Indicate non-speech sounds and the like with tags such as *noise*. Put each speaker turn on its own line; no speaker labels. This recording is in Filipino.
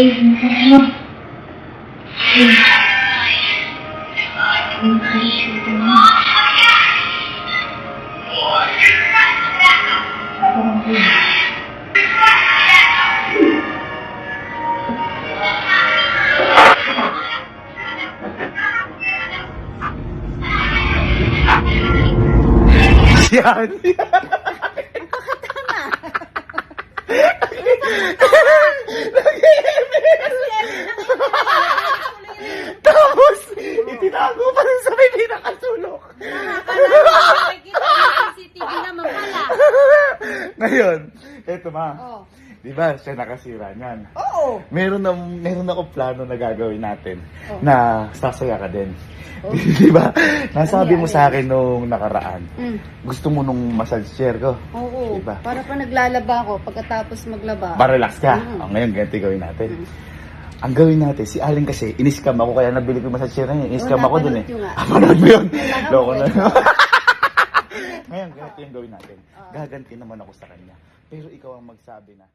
Yan. Nakatama. Itinago pa rin sa may pinakasulok.
Nakikita mo CCTV naman pala.
Ngayon, eto ma.
Oh.
Di ba, siya nakasira niyan.
Oo.
Meron na, meron ako plano na gagawin natin
Oh.
na sasaya ka din. *laughs* Di ba? Nasabi
Ano
mo
yan?
sa akin nung nakaraan.
Mm.
Gusto mo nung massage chair ko.
Oo.
Diba?
Para pa naglalaba ako pagkatapos maglaba.
Ba-relax ka.
Mm.
Oh, ngayon, ganito gawin natin. Ang gawin natin, si Aling kasi, in-scam ako kaya nabili ko yung massage chair na yun. In-scam ako dun eh. Ah, panood mo yun? Loko na. *laughs* ngayon, ganito yung gawin natin.
Ah.
Gaganti naman ako sa kanya. Pero ikaw ang magsabi na,